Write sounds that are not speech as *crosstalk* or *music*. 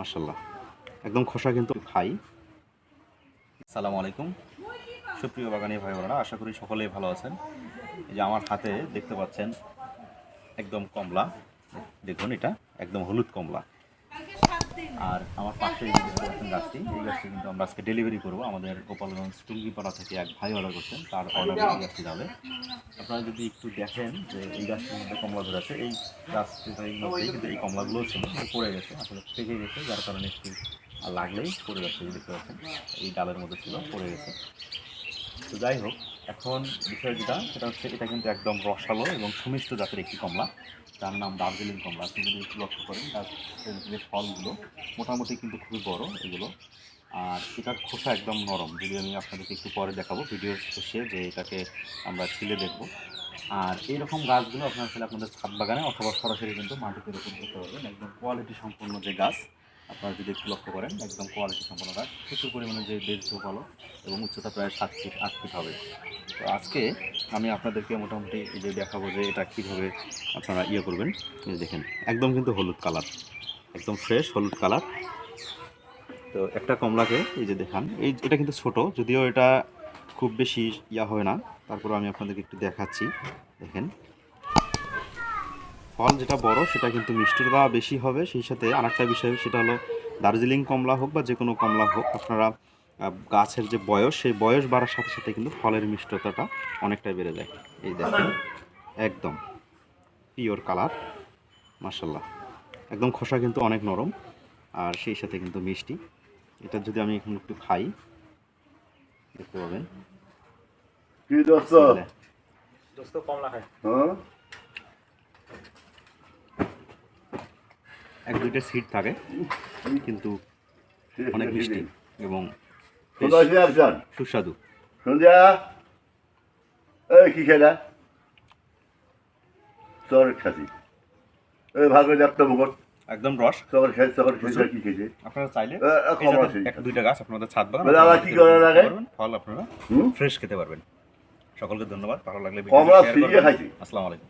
মার্শাল্লাহ একদম খোসা কিন্তু খাই। সালাম আলাইকুম। সুপ্রিয় বাগানি ভাই বোনেরা আশা করি সকলেই ভালো আছেন। এই যে আমার হাতে দেখতে পাচ্ছেন একদম কমলা। দেখুন এটা, একদম হলুদ কমলা। আর আমার পাশে এই যে গাছটি এই গাছটি কিন্তু আমরা আজকে ডেলিভারি করব। আমাদের গোপালগঞ্জ টুঙ্গিপাড়া থেকে এক ভাই অর্ডার করছেন, তার অর্ডারে এই গাছটি যাবে। আপনারা যদি একটু দেখেন যে এই গাছটির মধ্যে কমলা ধরে আছে, এই গাছটির মধ্যেই কিন্তু এই কমলাগুলো ছিল পড়ে গেছে, আসলে পেকে গেছে, যার কারণে একটু লাগলেই পড়ে যাচ্ছে দেখতে পাচ্ছেন। এই ডালের মধ্যে ছিল, পড়ে গেছে। তো যাই হোক এখন বিষয় যেটা, সেটা হচ্ছে এটা কিন্তু একদম রসালো এবং সুমিষ্ট জাতের একটি কমলা। তার নাম দার্জিলিং কমলা। আপনি যদি একটু লক্ষ্য করেন, তার যে ফলগুলো, মোটামুটি কিন্তু খুবই বড় এগুলো। আর এটার খোসা একদম নরম। যদি আমি আপনাদেরকে একটু পরে দেখাবো ভিডিও শেষে যে এটাকে আমরা ছিলে দেখব। আর এইরকম গাছগুলো আপনার আসলে আপনাদের ছাদ বাগানে অথবা সরাসরি কিন্তু মাটিতে রোপণ করতে পারবেন। একদম কোয়ালিটি সম্পন্ন যে গাছ আপনারা যদি একটু লক্ষ্য করেন, একদম কোয়ালিটি সম্পন্ন গাছ প্রচুর পরিমাণে যে বেশ ভালো এবং উচ্চতা প্রায় সাত ফিট আট ফিট হবে। তো আজকে আমি আপনাদেরকে মোটামুটি যে দেখাবো যে এটা কীভাবে আপনারা ইয়ে করবেন দেখেন, একদম কিন্তু হলুদ কালার, একদম ফ্রেশ হলুদ কালার। তো একটা কমলাকে এই যে দেখান, এই এটা কিন্তু ছোট, যদিও এটা খুব বেশি ইয়া হয় না তারপরে আমি আপনাদেরকে একটু দেখাচ্ছি, দেখেন। ফল যেটা বড় সেটা কিন্তু মিষ্টিটা বেশি হবে। সেই সাথে আরেকটা বিষয় সেটা হলো দার্জিলিং কমলা হোক বা যে কোনো কমলা হোক আপনারা গাছের যে বয়স সেই বয়স বাড়ার সাথে সাথে কিন্তু ফলের মিষ্টতাটা অনেকটাই বেড়ে যায়। এই দেখেন একদম পিওর কালার মার্শাল্লাহ একদম খোসা কিন্তু অনেক নরম আর সেই সাথে কিন্তু মিষ্টি। এটা যদি আমি এখন একটু খাই দেখতে পাবেন। কি দোস্ত? দোস্ত কমলা খায় এক দুইটা সিট থাকে কিন্তু অনেক *laughs* মিষ্টি এবং সুস্বাদু। সন্ধ্যা? এই কি খেলা? চর খাসি। এই ভাগে একটা মুখট একদম রস। চর খাই চর খেয়েছে কি খেয়েছে? আপনারা চাইলে এ, এ, এই কমলা জাতের সিট। এক দুইটা গাছ আপনাদের ছাদ বাগান আবার কি করা লাগে? ফল আপনারা ফ্রেশ খেতে পারবেন। সকলকে ধন্যবাদ ভালো লাগলে কমলা করবেন। খাইছি। আসসালামু আলাইকুম।